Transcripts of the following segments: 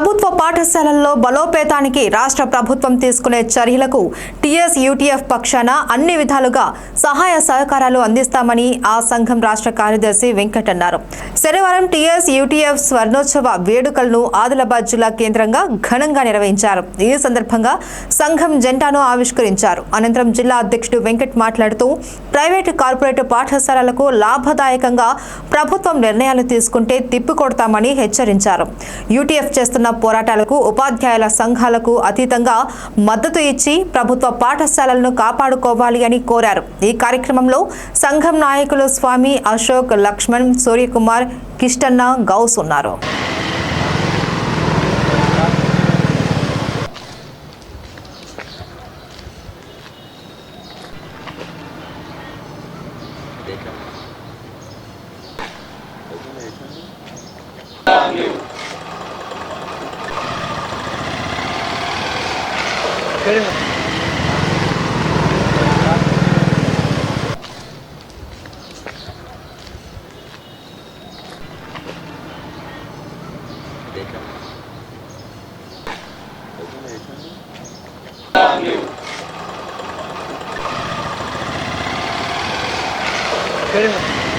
ప్రభుత్వ పాఠశాలల్లో బలోపేతానికి రాష్ట్ర ప్రభుత్వం తీసుకునే చర్యలకు టీఎస్ యూటీఎఫ్ పక్షాన అన్ని విధాలుగా సహాయ సహకారాలు అందిస్తామని ఆ సంఘం రాష్ట్ర కార్యదర్శి వెంకట్ అన్నారు శనివారం టీఎస్ యూటీఎఫ్ స్వర్ణోత్సవ వేడుకలను ఆదిలాబాద్ జిల్లా కేంద్రంగా ఘనంగా నిర్వహించారు. ఈ సందర్భంగా సంఘం జెండాను ఆవిష్కరించారు. అనంతరం జిల్లా అధ్యక్షుడు వెంకట్ మాట్లాడుతూ ప్రైవేటు కార్పొరేట్ పాఠశాలలకు లాభదాయకంగా ప్రభుత్వం నిర్ణయాలు తీసుకుంటే తిప్పికొడతామని హెచ్చరించారు. యూటీఎఫ్ చేస్తున్న పోరాటాలకు ఉపాధ్యాయుల సంఘాలకు అతీతంగా మద్దతు ఇచ్చి ప్రభుత్వ పాఠశాలలను కాపాడుకోవాలి అని కోరారు. ఈ కార్యక్రమంలో సంఘం నాయకులు స్వామి అశోక్ లక్ష్మణ్ సూర్యకుమార్ కిష్టన్న గౌస్ ఉన్నారు. Вперед. Вперед.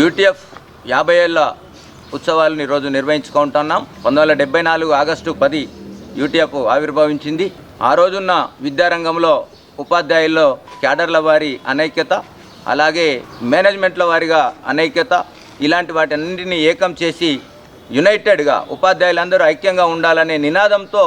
యూటీఎఫ్ యాభై ఏళ్ళ ఉత్సవాలను ఈరోజు నిర్వహించుకుంటున్నాం పంతొమ్మిది వందల డెబ్బై నాలుగు ఆగస్టు పది యూటీఎఫ్ ఆవిర్భవించింది. ఆ రోజున్న విద్యారంగంలో ఉపాధ్యాయుల్లో క్యాడర్ల వారి అనైక్యత అలాగే మేనేజ్మెంట్ల వారిగా అనైక్యత ఇలాంటి వాటన్నింటినీ ఏకం చేసి యునైటెడ్గా ఉపాధ్యాయులందరూ ఐక్యంగా ఉండాలనే నినాదంతో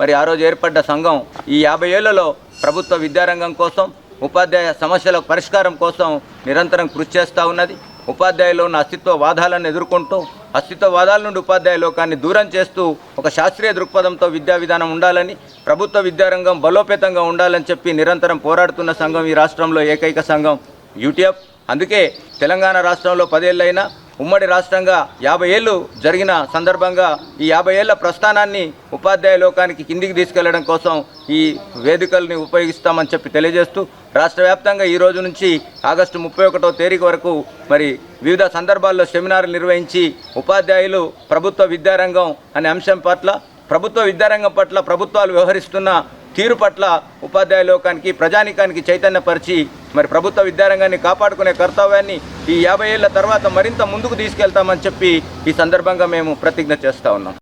మరి ఆ రోజు ఏర్పడ్డ సంఘం ఈ యాభై ఏళ్ళలో ప్రభుత్వ విద్యారంగం కోసం ఉపాధ్యాయ సమస్యల పరిష్కారం కోసం నిరంతరం కృషి చేస్తూ ఉన్నది. ఉపాధ్యాయులు ఉన్న అస్తిత్వ వాదాలను ఎదుర్కొంటూ అస్తిత్వ వాదాల నుండి ఉపాధ్యాయ లోకాన్ని దూరం చేస్తూ ఒక శాస్త్రీయ దృక్పథంతో విద్యా విధానం ఉండాలని ప్రభుత్వ విద్యారంగం బలోపేతంగా ఉండాలని చెప్పి నిరంతరం పోరాడుతున్న సంఘం ఈ రాష్ట్రంలో ఏకైక సంఘం యూటీఎఫ్. అందుకే తెలంగాణ రాష్ట్రంలో పదేళ్ళైనా ఉమ్మడి రాష్ట్రంగా యాభై ఏళ్ళు జరిగిన సందర్భంగా ఈ యాభై ఏళ్ళ ప్రస్థానాన్ని ఉపాధ్యాయ లోకానికి కిందికి తీసుకెళ్ళడం కోసం ఈ వేదికల్ని ఉపయోగిస్తామని చెప్పి తెలియజేస్తూ రాష్ట్ర వ్యాప్తంగా ఈ రోజు నుంచి ఆగస్టు ముప్పై ఒకటో తేదీ వరకు మరి వివిధ సందర్భాల్లో సెమినార్లు నిర్వహించి ఉపాధ్యాయులు ప్రభుత్వ విద్యారంగం అనే అంశం పట్ల ప్రభుత్వ విద్యారంగం పట్ల ప్రభుత్వాలు వ్యవహరిస్తున్న తీరు పట్ల ఉపాధ్యాయ లోకానికి ప్రజానికానికి చైతన్యపరిచి మరి ప్రభుత్వ విద్యారంగాన్ని కాపాడుకునే కర్తవ్యాన్ని ఈ యాభై ఏళ్ళ తర్వాత మరింత ముందుకు తీసుకెళ్తామని చెప్పి ఈ సందర్భంగా మేము ప్రతిజ్ఞ చేస్తా ఉన్నాం.